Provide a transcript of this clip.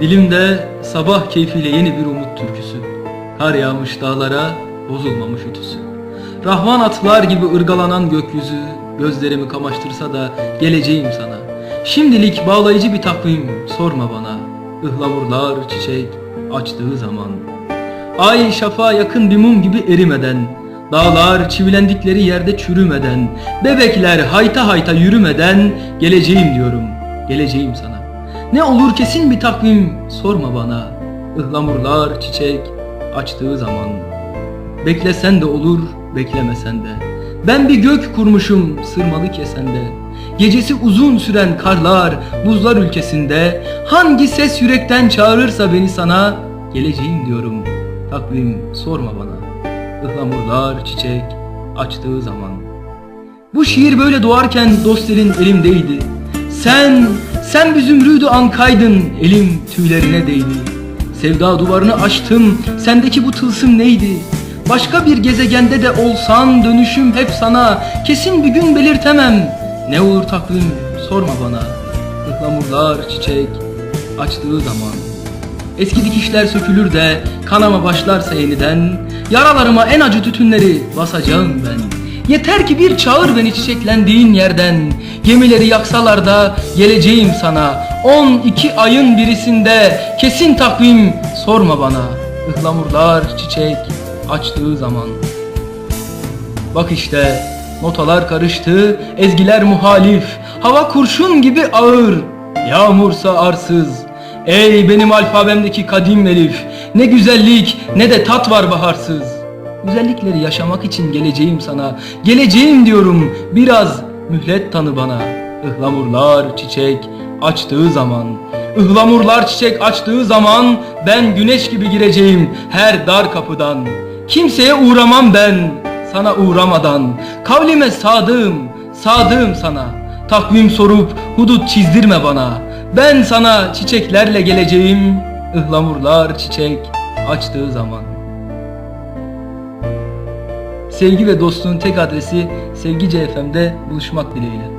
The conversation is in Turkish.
Dilimde sabah keyfiyle yeni bir umut türküsü. Kar yağmış dağlara, bozulmamış ütüsü. Rahman atlar gibi ırgalanan gökyüzü, gözlerimi kamaştırsa da geleceğim sana. Şimdilik bağlayıcı bir takvim, sorma bana. Ihlamurlar çiçek açtığı zaman. Ay şafağa yakın bir mum gibi erimeden, dağlar çivilendikleri yerde çürümeden, bebekler hayta hayta yürümeden geleceğim diyorum, geleceğim sana. Ne olur kesin bir takvim sorma bana, ıhlamurlar çiçek açtığı zaman. Beklesen de olur, beklemesen de. Ben bir gök kurmuşum sırmalı kesende. Gecesi uzun süren karlar, buzlar ülkesinde. Hangi ses yürekten çağırırsa beni sana, geleceğim diyorum. Takvim sorma bana. Ihlamurlar çiçek açtığı zaman. Bu şiir böyle doğarken dostların elimdeydi. Sen, sen bir zümrüdü ankaydın, elim tüylerine değdi. Sevda duvarını aştım, sendeki bu tılsım neydi? Başka bir gezegende de olsan dönüşüm hep sana, kesin bir gün belirtemem. Ne olur takvim sorma bana, ıhlamurlar çiçek açtığı zaman. Eski dikişler sökülür de kanama başlarsa yeniden Yaralarıma en acı tütünleri basacağım ben Yeter ki bir çağır beni çiçeklendiğin yerden. Gemileri yaksalar da geleceğim sana. 12 ayın birisinde kesin takvim. Sorma bana Ihlamurlar çiçek açtığı zaman. Bak işte notalar karıştı, ezgiler muhalif, hava kurşun gibi ağır, yağmursa arsız. Ey benim alfabemdeki kadim elif, ne güzellik ne de tat var baharsız. Güzellikleri yaşamak için geleceğim sana, geleceğim diyorum, biraz mühlet tanı bana. Ihlamurlar çiçek açtığı zaman, ıhlamurlar çiçek açtığı zaman ben güneş gibi gireceğim her dar kapıdan. Kimseye uğramam ben, sana uğramadan. Kavlime sadığım, sadığım sana. Takvim sorup hudut çizdirme bana. Ben sana çiçeklerle geleceğim. Ihlamurlar çiçek açtığı zaman Sevgi ve dostluğun tek adresi Sevgi CFM'de buluşmak dileğiyle.